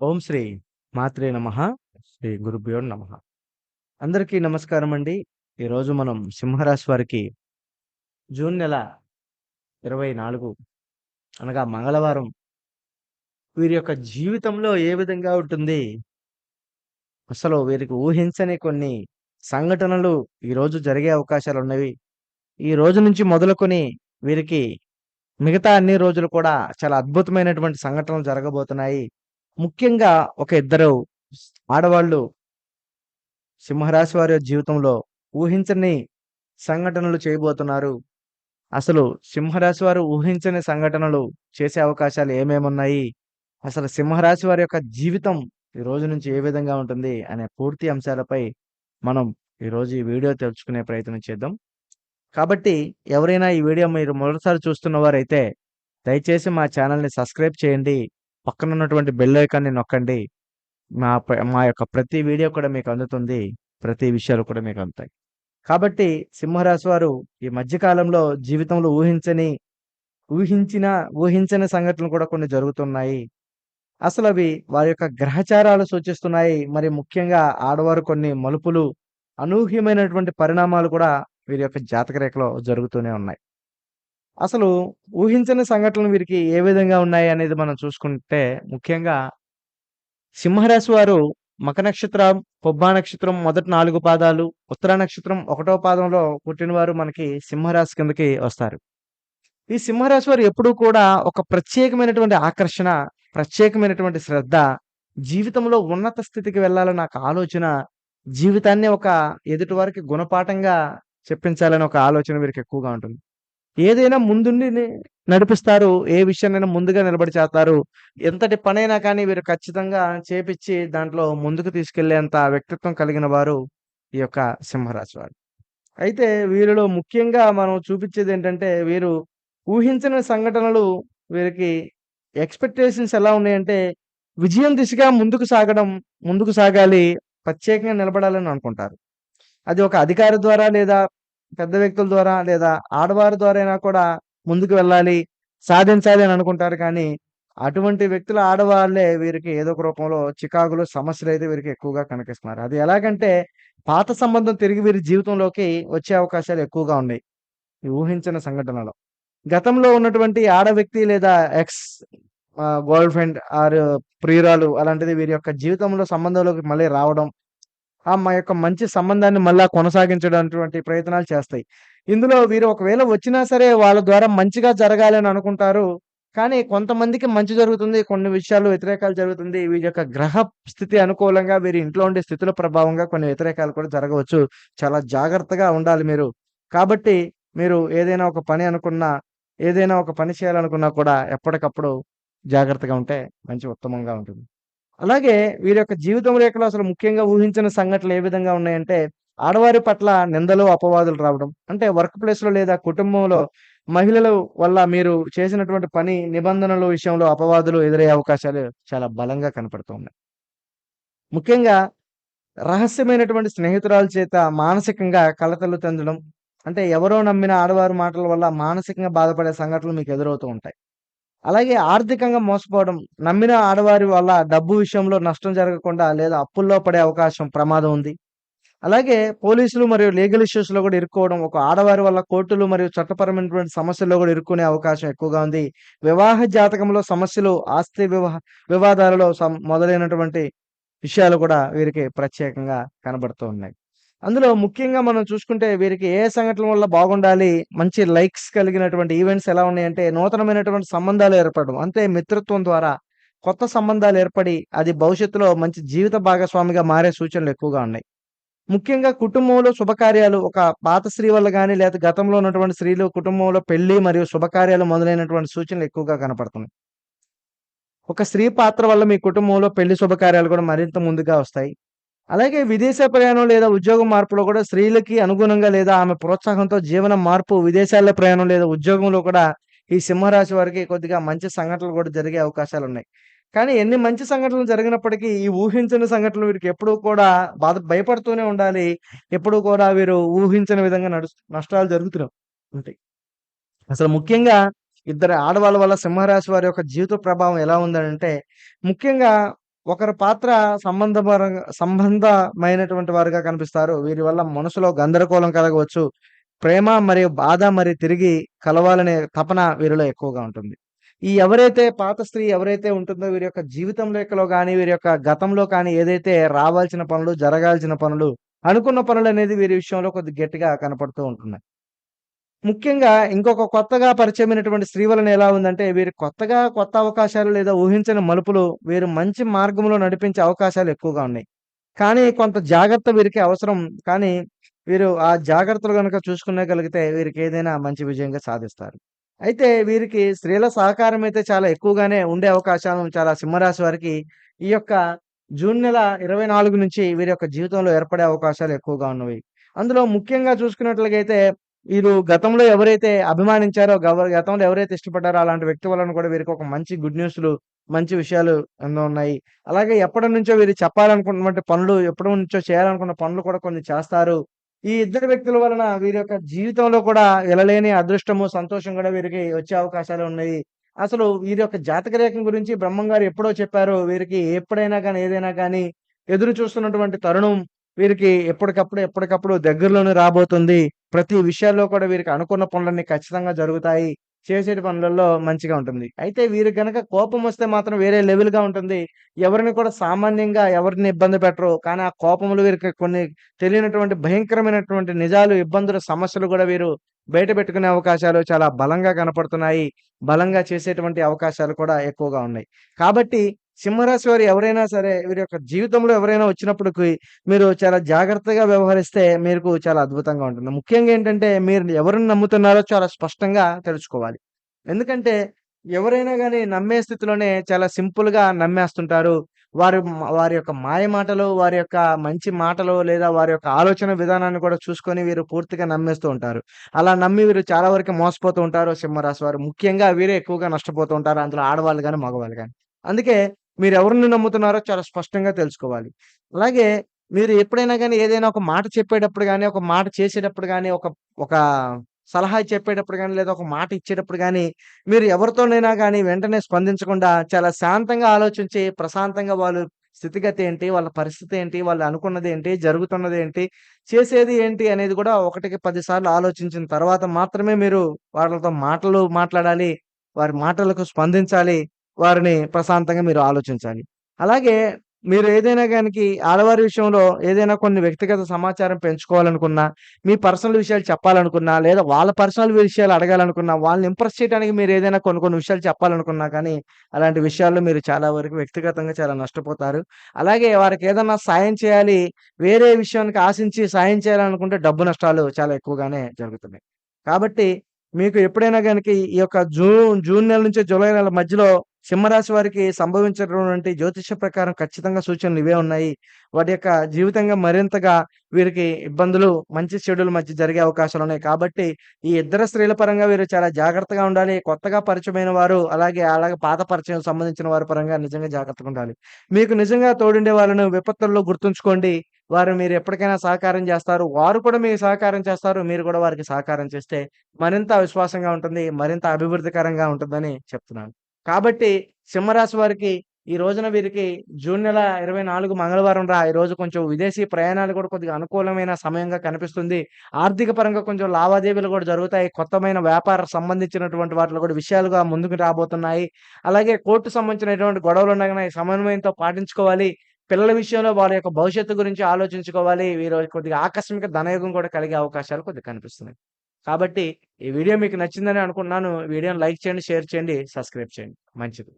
ఓం శ్రీ మాత్రే నమ. శ్రీ గురుభ్యో నమ. అందరికీ నమస్కారం అండి. ఈరోజు మనం సింహరాశి వారికి జూన్ నెల ఇరవై నాలుగు అనగా మంగళవారం వీరి యొక్క జీవితంలో ఏ విధంగా ఉంటుంది? అసలు వీరికి ఊహించని కొన్ని సంఘటనలు ఈరోజు జరిగే అవకాశాలు ఉన్నవి. ఈ రోజు నుంచి మొదలుకొని వీరికి మిగతా అన్ని రోజులు కూడా చాలా అద్భుతమైనటువంటి సంఘటనలు జరగబోతున్నాయి. ముఖ్యంగా ఒక ఇద్దరు ఆడవాళ్ళు సింహరాశి వారి జీవితంలో ఊహించని సంఘటనలు చేయబోతున్నారు. అసలు సింహరాశి వారు ఊహించని సంఘటనలు చేసే అవకాశాలు ఏమేమున్నాయి? అసలు సింహరాశి వారి యొక్క జీవితం ఈ రోజు నుంచి ఏ విధంగా ఉంటుంది? అనే పూర్తి అంశాలపై మనం ఈరోజు ఈ వీడియో తెలుసుకునే ప్రయత్నం చేద్దాం. కాబట్టి ఎవరైనా ఈ వీడియో మీరు మొదటిసారి చూస్తున్న వారైతే దయచేసి మా ఛానల్ని సబ్స్క్రైబ్ చేయండి. పక్కన ఉన్నటువంటి బెల్ ఐకాన్ని నొక్కండి. మా మా యొక్క ప్రతి వీడియో కూడా మీకు అందుతుంది. ప్రతి విషయాలు కూడా మీకు అందుతాయి. కాబట్టి సింహరాశి వారు ఈ మధ్యకాలంలో జీవితంలో ఊహించని ఊహించిన ఊహించని సంఘటనలు కూడా కొన్ని జరుగుతున్నాయి. అసలు అవి వారి యొక్క గ్రహచారాలు సూచిస్తున్నాయి. మరి ముఖ్యంగా ఆడవారు కొన్ని మలుపులు అనూహ్యమైనటువంటి పరిణామాలు కూడా వీరి యొక్క జాతక రేఖలో జరుగుతూనే ఉన్నాయి. అసలు ఊహించని సంఘటనలు వీరికి ఏ విధంగా ఉన్నాయి అనేది మనం చూసుకుంటే ముఖ్యంగా సింహరాశి వారు మక నక్షత్రం పొబ్బా నక్షత్రం మొదటి నాలుగు పాదాలు ఉత్తర నక్షత్రం ఒకటో పాదంలో పుట్టినవారు మనకి సింహరాశి కిందకి వస్తారు. ఈ సింహరాశి వారు ఎప్పుడూ కూడా ఒక ప్రత్యేకమైనటువంటి ఆకర్షణ ప్రత్యేకమైనటువంటి శ్రద్ధ జీవితంలో ఉన్నత స్థితికి వెళ్ళాలని ఒక ఆలోచన జీవితాన్ని ఒక ఎదుటి వారికి గుణపాఠంగా చెప్పించాలని ఒక ఆలోచన వీరికి ఎక్కువగా ఉంటుంది. ఏదైనా ముందుండి నడిపిస్తారు ఏ విషయాన్నైనా ముందుగా నిలబడి చేస్తారు ఎంతటి పనైనా కానీ వీరు ఖచ్చితంగా చేపించి దాంట్లో ముందుకు తీసుకెళ్ళేంత వ్యక్తిత్వం కలిగిన వారు ఈ యొక్క సింహరాశి వారు. అయితే వీరిలో ముఖ్యంగా మనం చూపించేది ఏంటంటే వీరు ఊహించిన సంఘటనలు వీరికి ఎక్స్పెక్టేషన్స్ ఎలా ఉన్నాయంటే విజయం దిశగా ముందుకు సాగడం ముందుకు సాగాలి ప్రత్యేకంగా నిలబడాలని అనుకుంటారు. అది ఒక అధికారి ద్వారా లేదా పెద్ద వ్యక్తుల ద్వారా లేదా ఆడవారి ద్వారా అయినా కూడా ముందుకు వెళ్ళాలి సాధించాలి అని అనుకుంటారు. కానీ అటువంటి వ్యక్తుల ఆడవాళ్ళే వీరికి ఏదో ఒక రూపంలో చికాకులు సమస్యలు అయితే వీరికి ఎక్కువగా కనిపిస్తున్నారు. అది ఎలాగంటే పాత సంబంధం తిరిగి వీరి జీవితంలోకి వచ్చే అవకాశాలు ఎక్కువగా ఉన్నాయి ఊహించిన సంఘటనలో. గతంలో ఉన్నటువంటి ఆడ వ్యక్తి లేదా ఎక్స్ గర్ల్ ఫ్రెండ్ ఆర్ ప్రియురాలు అలాంటిది వీరి యొక్క జీవితంలో సంబంధంలోకి మళ్ళీ రావడం ఆ మా యొక్క మంచి సంబంధాన్ని మళ్ళా కొనసాగించడానికి ప్రయత్నాలు చేస్తాయి. ఇందులో వీరు ఒకవేళ వచ్చినా సరే వాళ్ళ ద్వారా మంచిగా జరగాలి అని అనుకుంటారు. కానీ కొంతమందికి మంచి జరుగుతుంది కొన్ని విషయాలు వ్యతిరేకాలు జరుగుతుంది. వీరి యొక్క గ్రహ స్థితి అనుకూలంగా వీరి ఇంట్లో ఉండే స్థితుల ప్రభావంగా కొన్ని వ్యతిరేకాలు కూడా జరగవచ్చు. చాలా జాగ్రత్తగా ఉండాలి మీరు. కాబట్టి మీరు ఏదైనా ఒక పని అనుకున్నా ఏదైనా ఒక పని చేయాలనుకున్నా కూడా ఎప్పటికప్పుడు జాగ్రత్తగా ఉంటే మంచి ఉత్తమంగా ఉంటుంది. అలాగే వీరి యొక్క జీవితం రేఖలో అసలు ముఖ్యంగా ఊహించిన సంఘటనలు ఏ విధంగా ఉన్నాయంటే ఆడవారి పట్ల నిందలు అపవాదులు రావడం. అంటే వర్క్ ప్లేస్లో లేదా కుటుంబంలో మహిళల వల్ల మీరు చేసినటువంటి పని నిబంధనల విషయంలో అపవాదులు ఎదురయ్యే అవకాశాలు చాలా బలంగా కనపడుతున్నాయి ముఖ్యంగా రహస్యమైనటువంటి స్నేహితురాల చేత మానసికంగా కలతలు చెందడం అంటే ఎవరో నమ్మిన ఆడవారి మాటల వల్ల మానసికంగా బాధపడే సంఘటనలు మీకు ఎదురవుతూ ఉంటాయి. అలాగే ఆర్థికంగా మోసపోవడం నమ్మిన ఆడవారి వల్ల డబ్బు విషయంలో నష్టం జరగకుండా లేదా అప్పుల్లో పడే అవకాశం ప్రమాదం ఉంది. అలాగే పోలీసులు మరియు లీగల్ ఇష్యూస్లో కూడా ఇరుక్కోవడం ఒక ఆడవారి వల్ల కోర్టులు మరియు చట్టపరమైనటువంటి సమస్యల్లో కూడా ఇరుక్కునే అవకాశం ఎక్కువగా ఉంది. వివాహ జాతకంలో సమస్యలు ఆస్తి వివాహ వివాదాలలో సం- మొదలైనటువంటి విషయాలు కూడా వీరికి ప్రత్యేకంగా కనబడుతూ ఉన్నాయి. అందులో ముఖ్యంగా మనం చూసుకుంటే వీరికి ఏ సంఘటనల వల్ల బాగుండాలి మంచి లైక్స్ కలిగినటువంటి ఈవెంట్స్ ఎలా ఉన్నాయంటే నూతనమైనటువంటి సంబంధాలు ఏర్పడడం. అంటే మిత్రత్వం ద్వారా కొత్త సంబంధాలు ఏర్పడి అది భవిష్యత్తులో మంచి జీవిత భాగస్వామిగా మారే సూచనలు ఎక్కువగా ఉన్నాయి. ముఖ్యంగా కుటుంబంలో శుభకార్యాలు ఒక పాత స్త్రీ వల్ల కానీ లేదా గతంలో ఉన్నటువంటి స్త్రీలు కుటుంబంలో పెళ్ళి మరియు శుభకార్యాలు మొదలైనటువంటి సూచనలు ఎక్కువగా కనపడుతున్నాయి. ఒక స్త్రీ పాత్ర వల్ల మీ కుటుంబంలో పెళ్ళి శుభకార్యాలు కూడా మరింత ముందుగా వస్తాయి. అలాగే విదేశ ప్రయాణం లేదా ఉద్యోగ మార్పులో కూడా స్త్రీలకి అనుగుణంగా లేదా ఆమె ప్రోత్సాహంతో జీవన మార్పు విదేశాల్లో ప్రయాణం లేదా ఉద్యోగంలో కూడా ఈ సింహరాశి వారికి కొద్దిగా మంచి సంఘటనలు కూడా జరిగే అవకాశాలు ఉన్నాయి. కానీ ఎన్ని మంచి సంఘటనలు జరిగినప్పటికీ ఈ ఊహించని సంఘటనలు వీరికి ఎప్పుడూ కూడా బాధ భయపడుతూనే ఉండాలి. ఎప్పుడూ కూడా వీరు ఊహించని విధంగా నడు నష్టాలు జరుగుతున్నాయి ఉంటాయి అసలు ముఖ్యంగా ఇద్దరు ఆడవాళ్ళ వల్ల సింహరాశి వారి యొక్క జీవిత ప్రభావం ఎలా ఉందంటే ముఖ్యంగా ఒకరి పాత్ర సంబంధపరంగా సంబంధమైనటువంటి వారుగా కనిపిస్తారు. వీరి వల్ల మనసులో గందరగోళం కలగవచ్చు. ప్రేమ మరియు బాధ మరి తిరిగి కలవాలనే తపన వీరిలో ఎక్కువగా ఉంటుంది. ఈ ఎవరైతే పాత స్త్రీ ఎవరైతే ఉంటుందో వీరి యొక్క జీవితం లెక్కలో కానీ వీరి యొక్క గతంలో కానీ ఏదైతే రావాల్సిన పనులు, జరగాల్సిన పనులు, అనుకున్న పనులు అనేది వీరి విషయంలో కొద్దిగా గట్టిగా కనపడుతూ ఉంటున్నాయి. ముఖ్యంగా ఇంకొక కొత్తగా పరిచయమైనటువంటి స్త్రీ వలన ఎలా ఉందంటే వీరు కొత్తగా కొత్త అవకాశాలు లేదా ఊహించని మలుపులు వీరు మంచి మార్గంలో నడిపించే అవకాశాలు ఎక్కువగా ఉన్నాయి. కానీ కొంత జాగ్రత్త వీరికి అవసరం. కానీ వీరు ఆ జాగ్రత్తలు కనుక చూసుకునేగలిగితే వీరికి ఏదైనా మంచి విజయంగా సాధిస్తారు. అయితే వీరికి స్త్రీల సహకారం అయితే చాలా ఎక్కువగానే ఉండే అవకాశాలు చాలా సింహరాశి వారికి ఈ యొక్క జూన్ నెల 24 నుంచి వీరి యొక్క జీవితంలో ఏర్పడే అవకాశాలు ఎక్కువగా ఉన్నవి. అందులో ముఖ్యంగా చూసుకున్నట్లయితే వీరు గతంలో ఎవరైతే అభిమానించారో గతంలో ఎవరైతే ఇష్టపడ్డారో అలాంటి వ్యక్తి వలన కూడా వీరికి ఒక మంచి గుడ్ న్యూస్‌లు, మంచి విషయాలు ఎన్నో ఉన్నాయి. అలాగే ఎప్పటి నుంచో వీరు చెప్పాలనుకున్నటువంటి పనులు, ఎప్పటి నుంచో చేయాలనుకున్న పనులు కూడా కొన్ని చేస్తారు. ఈ ఇద్దరు వ్యక్తుల వలన వీరి యొక్క జీవితంలో కూడా వెళ్ళలేని అదృష్టము, సంతోషం కూడా వీరికి వచ్చే అవకాశాలు ఉన్నాయి. అసలు వీరి యొక్క జాతక రేఖం గురించి బ్రహ్మంగారు ఎప్పుడో చెప్పారు. వీరికి ఎప్పుడైనా కానీ ఏదైనా కానీ ఎదురు చూస్తున్నటువంటి తరుణం వీరికి ఎప్పటికప్పుడు, ఎప్పటికప్పుడు దగ్గరలోనే రాబోతుంది. ప్రతి విషయాల్లో కూడా వీరికి అనుకున్న పనులన్నీ ఖచ్చితంగా జరుగుతాయి. చేసేటి పనులలో మంచిగా ఉంటుంది. అయితే వీరికి గనక కోపం వస్తే మాత్రం వేరే లెవెల్‌గా ఉంటుంది. ఎవరిని కూడా సామాన్యంగా ఎవరిని ఇబ్బంది పెట్టరు. కానీ ఆ కోపంలో వీరికి కొన్ని తెలియనటువంటి భయంకరమైనటువంటి నిజాలు, ఇబ్బందులు, సమస్యలు కూడా వీరు బయట పెట్టుకునే అవకాశాలు చాలా బలంగా కనపడుతున్నాయి. బలంగా చేసేటువంటి అవకాశాలు కూడా ఎక్కువగా ఉన్నాయి. కాబట్టి సింహరాశి వారు ఎవరైనా సరే వీరి యొక్క జీవితంలో ఎవరైనా వచ్చినప్పటికి మీరు చాలా జాగ్రత్తగా వ్యవహరిస్తే మీకు చాలా అద్భుతంగా ఉంటుంది. ముఖ్యంగా ఏంటంటే మీరు ఎవరిని నమ్ముతున్నారో చాలా స్పష్టంగా తెలుసుకోవాలి. ఎందుకంటే ఎవరైనా కానీ నమ్మే స్థితిలోనే చాలా సింపుల్‌గా నమ్మేస్తుంటారు. వారు వారి యొక్క మాయ మాటలు, వారి యొక్క మంచి మాటలు లేదా వారి యొక్క ఆలోచన విధానాన్ని కూడా చూసుకొని వీరు పూర్తిగా నమ్మేస్తూ ఉంటారు. అలా నమ్మి వీరు చాలా వరకు మోసపోతూ ఉంటారు సింహరాశి వారు. ముఖ్యంగా వీరే ఎక్కువగా నష్టపోతూ ఉంటారు. అందులో ఆడవాళ్ళు కానీ మగవాళ్ళు కానీ అందుకే మీరు ఎవరిని నమ్ముతున్నారో చాలా స్పష్టంగా తెలుసుకోవాలి. అలాగే మీరు ఎప్పుడైనా కానీ ఏదైనా ఒక మాట చెప్పేటప్పుడు కానీ ఒక మాట చేసేటప్పుడు కానీ ఒక ఒక సలహా చెప్పేటప్పుడు కానీ లేదా ఒక మాట ఇచ్చేటప్పుడు కానీ మీరు ఎవరితోనైనా కానీ వెంటనే స్పందించకుండా చాలా శాంతంగా ఆలోచించి, ప్రశాంతంగా వాళ్ళు స్థితిగతి ఏంటి? వాళ్ళ పరిస్థితి ఏంటి? వాళ్ళు అనుకున్నదేంటి? జరుగుతున్నదేంటి? చేసేది ఏంటి? అనేది కూడా ఒకటికి పదిసార్లు ఆలోచించిన తర్వాత మాత్రమే మీరు వాళ్ళతో మాటలు మాట్లాడాలి. వారి మాటలకు స్పందించాలి. వారిని ప్రశాంతంగా మీరు ఆలోచించాలి. అలాగే మీరు ఏదైనా కానీ ఆడవారి విషయంలో ఏదైనా కొన్ని వ్యక్తిగత సమాచారం పెంచుకోవాలనుకున్నా, మీ పర్సనల్ విషయాలు చెప్పాలనుకున్నా, లేదా వాళ్ళ పర్సనల్ విషయాలు అడగాలనుకున్నా, వాళ్ళని ఇంప్రెస్ చేయడానికి మీరు ఏదైనా కొన్ని కొన్ని విషయాలు చెప్పాలనుకున్నా కానీ, అలాంటి విషయాల్లో మీరు చాలా వరకు వ్యక్తిగతంగా చాలా నష్టపోతారు. అలాగే వారికి ఏదైనా సాయం చేయాలి, వేరే విషయానికి ఆశించి సాయం చేయాలనుకుంటే డబ్బు నష్టాలు చాలా ఎక్కువగానే జరుగుతున్నాయి. కాబట్టి మీకు ఎప్పుడైనా గనుక ఈ యొక్క జూన్ జూన్ నెల నుంచి జూలై నెల మధ్యలో సింహరాశి వారికి సంభవించేటటువంటి జ్యోతిష ప్రకారం ఖచ్చితంగా సూచనలు ఇవే ఉన్నాయి. వాటి యొక్క జీవితంగా మరింతగా వీరికి ఇబ్బందులు, మంచి చెడుల మధ్య జరిగే అవకాశాలు ఉన్నాయి కాబట్టి ఈ ఇద్దరు స్త్రీల పరంగా వీరు చాలా జాగ్రత్తగా ఉండాలి. కొత్తగా పరిచయమైన వారు, అలాగే అలాగే పాత పరిచయం సంబంధించిన వారి పరంగా నిజంగా జాగ్రత్తగా ఉండాలి. మీకు నిజంగా తోడుండే వాళ్ళను విపత్తుల్లో గుర్తుంచుకోండి. వారు మీరు ఎప్పటికైనా సహకారం చేస్తారు. వారు కూడా మీకు సహకారం చేస్తారు. మీరు కూడా వారికి సహకారం చేస్తే మరింత విశ్వాసంగా ఉంటుంది. మరింత అభివృద్ధికరంగా ఉంటుందని చెప్తున్నాను. కాబట్టి సింహరాశి వారికి ఈ రోజున వీరికి జూన్ నెల 24 మంగళవారం రా ఈ రోజు కొంచెం విదేశీ ప్రయాణాలు కూడా కొద్దిగా అనుకూలమైన సమయంగా కనిపిస్తుంది. ఆర్థిక పరంగా కొంచెం లావాదేవీలు కూడా జరుగుతాయి. కొత్తమైన వ్యాపార సంబంధించినటువంటి వాటిలో కూడా విషయాలుగా ముందుకు రాబోతున్నాయి. అలాగే కోర్టు సంబంధించినటువంటి గొడవలు ఉండగా సమన్వయంతో పాటించుకోవాలి. పిల్లల విషయంలో వాళ్ళ యొక్క భవిష్యత్తు గురించి ఆలోచించుకోవాలి. వీరు కొద్దిగా ఆకస్మిక ధనయోగం కూడా కలిగే అవకాశాలు కొద్దిగా కనిపిస్తున్నాయి. కాబట్టి ఈ వీడియో మీకు నచ్చిందని అనుకుంటున్నాను. వీడియోని లైక్ చేయండి, షేర్ చేయండి, సబ్స్క్రైబ్ చేయండి. మంచిది.